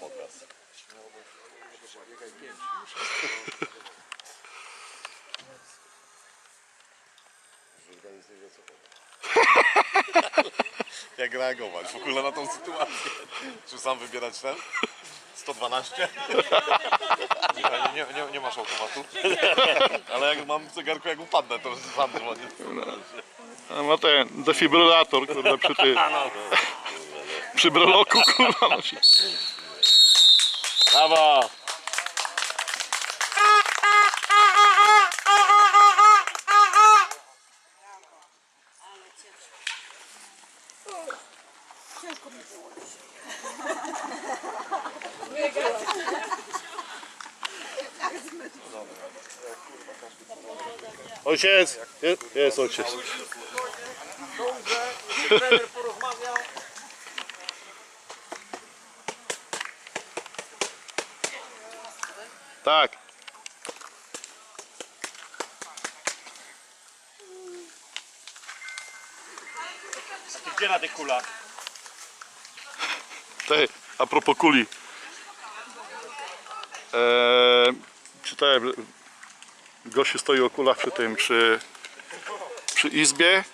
Pokaz. Wie co. Jak reagować w ogóle na tą sytuację? Czy sam wybierać ten? 112? Nie, nie, nie, nie masz automatu? Ale jak mam w zegarku, jak upadnę, to sam dzwonię. A ma ten defibrylator, kurde, przy tym. Przy breloku, kurwa, nosi. Brawo! Ojciec! Jest, jest ojciec. Tak. Gdzie na tych kulach? Ty, a propos kuli. Eee, czytałem, gościu stoi o kulach przy tym, przy, przy izbie